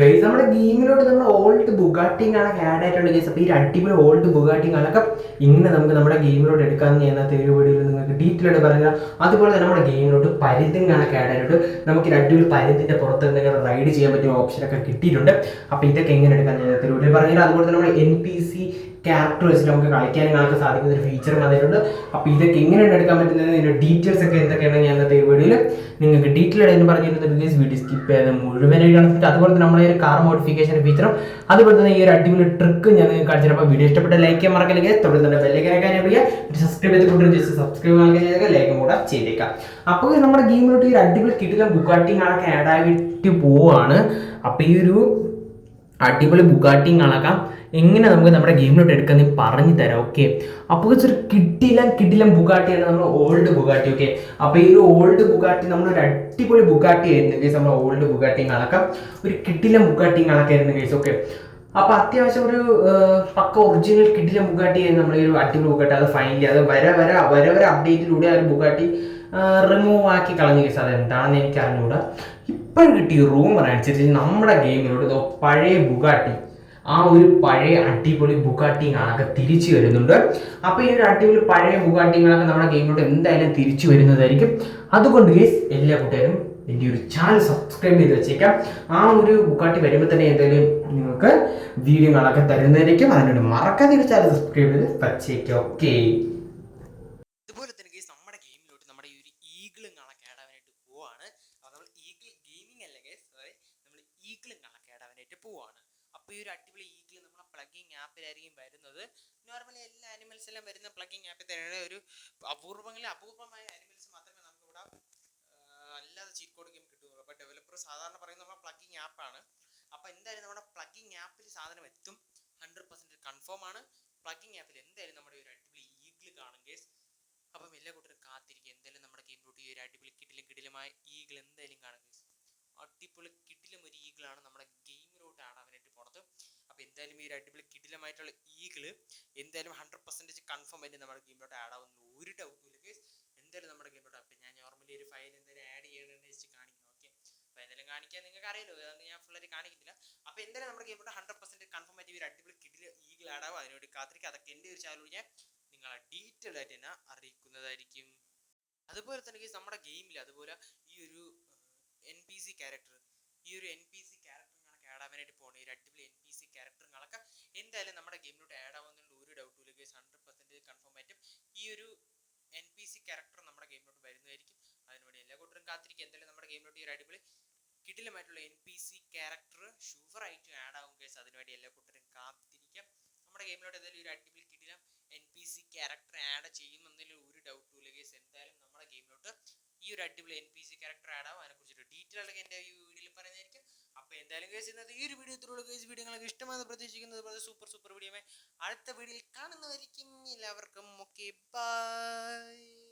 Guys നമ്മുടെ ഗെയിമിലോട്ട് നമ്മൾ old ബുഗാട്ടിങ് ആണ് ആഡ് ആയിട്ടുള്ള ഗൈസ് അപ്പോൾ ഈ അടിപൊളി ഓൾഡ് ബുഗാട്ടിങ് ആണൊക്കെ ഇങ്ങനെ നമുക്ക് നമ്മുടെ ഗെയിമിലോട്ട് എടുക്കാമെന്ന് ഞാൻ ഒരു വീഡിയോയിൽ നിങ്ങൾക്ക് ഡീറ്റെയിൽ ആയിട്ട് അതുപോലെ തന്നെ നമ്മുടെ ഗെയിമിലോട്ട് പരുന്തും കണക്ക് ആഡ് ആയിട്ടുണ്ട്. നമുക്ക് ഈ അടിപൊളി പരുന്തിന്റെ പുറത്ത് എന്തെങ്കിലും റൈഡ് ചെയ്യാൻ പറ്റിയ ഓപ്ഷനൊക്കെ കിട്ടിയിട്ടുണ്ട്. അപ്പോൾ ഇതൊക്കെ എങ്ങനെ എടുക്കാൻ ഞാൻ ഒരു പറഞ്ഞാൽ അതുപോലെ തന്നെ നമ്മുടെ എൻ പി സി ക്യാരക്ടർ വെച്ചിട്ട് നമുക്ക് കളിക്കാനും കാണാൻ സാധിക്കുന്ന ഒരു ഫീച്ചർ വന്നിട്ടുണ്ട്. അപ്പോൾ ഇതൊക്കെ എങ്ങനെയാണ് എടുക്കാൻ പറ്റുന്നത്? ഡീറ്റെയിൽസ് ഒക്കെ എന്തൊക്കെയാണ് ഞാൻ ഇന്നത്തെ വീഡിയോയിൽ നിങ്ങൾക്ക് ഡീറ്റെയിൽ ആയിട്ട് പറഞ്ഞിരുന്നത് ഗൈസ് വീഡിയോ സ്കിപ്പ് ചെയ്യാതെ മുഴുവനായിട്ട് കാണിച്ചിട്ട് അതുപോലെ തന്നെ ഒരു കാർ മോഡിഫിക്കേഷൻ ഫീച്ചറും അതുപോലെ തന്നെ ഈ ഒരു അടിപൊളി ട്രിക്ക് ഞാൻ നിങ്ങൾക്ക് കാണിച്ചപ്പോൾ വീഡിയോ ഇഷ്ടപ്പെട്ട ലൈക്ക് ചെയ്യാൻ മറക്കല്ലെങ്കിൽ തുടർന്ന് തന്നെ ബെല്ലൈക്കനൊക്കെ ഞാൻ സബ്സ്ക്രൈബ് ചെയ്ത് കൂട്ടി ജസ്റ്റ് സബ്സ്ക്രൈബ് ചെയ്തേക്കാം ലൈക്കും കൂടെ ചെയ്തേക്കാം അപ്പോൾ നമ്മുടെ ഗെയിമിലോട്ട് ഈ ഒരു അടിപൊളി കിട്ടില്ല ബുക്കാട്ടിങ് ആളൊക്കെ ആഡ് ആയിട്ട് പോവാണ്. അപ്പോൾ ഈ ഒരു അടിപൊളി ബുഗാട്ടിയും കാണാം എങ്ങനെ നമുക്ക് നമ്മുടെ ഗെയിമിലോട്ട് എടുക്കാൻ പറഞ്ഞു തരാം ഓക്കെ അപ്പോൾ ഒരു കിട്ടില്ല കിട്ടില്ല ബുഗാട്ടിയാണ് നമ്മൾ ഓൾഡ് ബുഗാട്ടി ഓക്കെ അപ്പോൾ ഈ ഒരു ഓൾഡ് ബുഗാട്ടി നമ്മൾ ഒരു അടിപൊളി ബുഗാട്ടി ആയിരുന്നു കേസ് നമ്മൾ ഓൾഡ് ബുഗാട്ടിയും കണക്കാം ഒരു കിട്ടില്ല ബുഗാട്ടിയും കണക്കായിരുന്നു കേസ് ഓക്കെ അപ്പോൾ അത്യാവശ്യം ഒരു പക്ക ഒറിജിനൽ കിട്ടില്ല ബുഗാട്ടി ആയിരുന്നു നമ്മൾ ഒരു അടിപൊളി ബുഗാട്ടി. അത് ഫൈനലി അത് വരെ വരെ വരെ വരെ അപ്ഡേറ്റിലൂടെ ആ ഒരു ബുഗാട്ടി റിമൂവ് ആക്കി കളഞ്ഞ കേസ് അത് എന്താണെന്ന് എനിക്ക് അറിഞ്ഞുകൂടാ ഇപ്പോഴും കിട്ടിയ റൂമർ അനുസരിച്ച് നമ്മുടെ ഗെയിമിലൂടെ ഇതോ പഴയ ബുഗാട്ടി ആ ഒരു പഴയ അടിപൊളി ബുഗാട്ടിങ്ങളൊക്കെ തിരിച്ചു വരുന്നുണ്ട്. അപ്പോൾ ഈ ഒരു അടിപൊളി പഴയ ബുഗാട്ടിങ്ങളൊക്കെ നമ്മുടെ ഗെയിമിലൂടെ എന്തായാലും തിരിച്ചു വരുന്നതായിരിക്കും. അതുകൊണ്ട് ഗേസ് എല്ലാ കൂട്ടുകാരും എന്റെ ഒരു ചാനൽ സബ്സ്ക്രൈബ് ചെയ്ത് വെച്ചേക്കാം. ആ ഒരു ബുക്കാട്ടി വരുമ്പോൾ തന്നെ എന്തായാലും നിങ്ങൾക്ക് വീഡിയോകളൊക്കെ തരുന്നതായിരിക്കും. അതിനോട് മറക്കാതെ ഒരു ചാനൽ സബ്സ്ക്രൈബ് ചെയ്ത് വെച്ചേക്കാം. ഓക്കെ അതുപോലെ തന്നെ ഗൈസ് നമ്മുടെ ഗെയിമിലോട്ട് നമ്മുടെ ഈ ഒരു ഈഗിളും കണക്ക് ആടാവാനായിട്ട് പോവാണ് അപ്പോൾ നമ്മൾ ഈഗിൾ ഗെയിമിംഗ് അല്ല ഗൈസ് സോറി നമ്മൾ ഈഗിളും കണക്ക് ആടാവാനായിട്ട് പോവാണ്. അപ്പോൾ ഈ ഒരു അടിപൊളി ഈഗിൾ നമ്മുടെ പ്ലഗിങ് ആപ്പിലായിരിക്കും വരുന്നത്. നോർമലി എല്ലാ ആനിമൽസ് എല്ലാം വരുന്ന പ്ലഗിങ് ആപ്പിൽ തന്നെയാണ്. ഒരു അപൂർവങ്ങളിൽ അപൂർവമായ ആനിമൽസ് മാത്രമേ നമുക്ക് ഇവിടെ അല്ലാതെ ചീറ്റ് കോഡ് ഗെയിം കിട്ടുന്നുള്ളൂ അപ്പോൾ ഡെവലപ്പർ സാധാരണ പറയുന്നത് നമ്മുടെ പ്ലഗിങ് ആപ്പാണ് അപ്പോൾ എന്തായാലും നമ്മുടെ പ്ലഗിങ് ആപ്പിൽ സാധനം എത്തും. ഹൺഡ്രഡ് പെർസെന്റ് കൺഫേം ആണ്. പ്ലഗിങ് ആപ്പിൽ എന്തായാലും നമ്മുടെ ഒരു അടിപൊളി ഈഗിൾ കാണും കേസ് അപ്പം എല്ലാ കൂട്ടരും കാത്തിരിക്കുക. എന്തായാലും നമ്മുടെ ഗെയിം ഗെയിമിലോട്ട് ഈ ഒരു അടിപൊളി കിടിലും കിടിലുമായ ഈഗിൾ എന്തായാലും കാണും കേസ് അടിപൊളി കിടിലം ഒരു ഈഗിളാണ് നമ്മുടെ ഗെയിമിലോട്ട് ആടാനായിട്ട് പോണത് അപ്പോൾ എന്തായാലും ഈ അടിപൊളി കിടിലമായിട്ടുള്ള ഈഗിൾ. എന്തായാലും ഹൺഡ്രഡ് പെർസെന്റേജ് കൺഫേം ആയിട്ട് നമ്മുടെ ഗെയിമിലോട്ട് ആഡ് ആവുന്ന ഒരു ഡൗട്ടും ഇല്ല ഗേസ് എന്തായാലും നമ്മുടെ ഗെയിമിലോട്ട് അപ്പം ഞാൻ നോർമലി ഒരു ഫയൽ എന്തായാലും ആഡ് ചെയ്യണമെന്ന് വെച്ച് കാണിക്കുന്നു. ഓക്കെ അപ്പോൾ എന്തായാലും കാണിക്കാൻ നിങ്ങൾക്ക് അറിയാലോ അതുകൊണ്ട് ഞാൻ ഫുള്ളായിട്ട് കാണിക്കുന്നില്ല അപ്പോൾ എന്തായാലും നമ്മുടെ ഗെയിമിലോട്ട് ഹൺഡ്രഡ് പെർസെന്റ് കൺഫേം ആയിട്ട് ഒരു അടിപൊളി കിടില ഈഗിൾ ആഡ് ആവും. അതിനോട് കാത്തിരിക്കുക. അതൊക്കെ എന്റെ ഒരു ചാനൽ ഞാൻ നിങ്ങളെ ഡീറ്റെയിൽ ആയിട്ട് തന്നെ അറിയിക്കുന്നതായിരിക്കും. അതുപോലെ തന്നെ ഗേസ് നമ്മുടെ ഗെയിമിൽ അതുപോലെ ഈ ഒരു എൻ പി സി ക്യാരക്ടർ ഈ ഒരു എൻ പി സി ക്യാരക്ടർ ക്യാരക്ടറുകളൊക്കെ ആഡ് ആവാനായിട്ട് പോകണം ഒരു അടിപൊളി എൻ എന്തായാലും നമ്മുടെ ഗെയിമിലോട്ട് ആഡ് ആവുന്നതിനുള്ള ഒരു ഡൗട്ടും ഇല്ല ഗൈസ് ഹൺഡ്രഡ് പെർസെന്റേജ് കൺഫേം ആയിട്ടും ഈ ഒരു എൻ പി സി ക്യാരക്ടർ നമ്മുടെ ഗെയിമിലോട്ട് വരുന്നതായിരിക്കും. അതിനുവേണ്ടി എല്ലാ കൂട്ടരും കാത്തിരിക്കും എന്തായാലും നമ്മുടെ ഗെയിമിലോട്ട് ഈ ഒരു അടിപൊളി കിടിലമായിട്ടുള്ള എൻ പി സി ക്യാരക്ടർ ഷുവറായിട്ടും ആഡ് ആവും ഗൈസ് അതിനുവേണ്ടി എല്ലാ കൂട്ടരും കാത്തിരിക്കാം നമ്മുടെ ഗെയിമിലോട്ട് എന്തായാലും ഒരു അടിപൊളി കിടിലം N P C character add ചെയ്യുമെന്നതിൽ ഒരു ഡൗട്ടും ഇല്ല ഗൈസ് എന്തായാലും നമ്മുടെ ഗെയിമിലോട്ട് ഈ ഒരു അടിപൊളി N P C character add ആവും. അതിനെക്കുറിച്ചൊരു ഡീറ്റെയിൽ ആയിട്ട് എന്റെ ഈ വീഡിയോയിൽ പറയുന്നതായിരിക്കും. അപ്പോൾ എന്തായാലും കേസ് ഇന്നത്തെ ഈ ഒരു വീഡിയോ ഇത്രയുള്ള കേസ് വീഡിയോ നിങ്ങൾക്ക് ഇഷ്ടമാണെന്ന് പ്രതീക്ഷിക്കുന്നത് സൂപ്പർ സൂപ്പർ വീഡിയോ അടുത്ത വീഡിയോയിൽ കാണുന്നതായിരിക്കും എല്ലാവർക്കും. Okay bye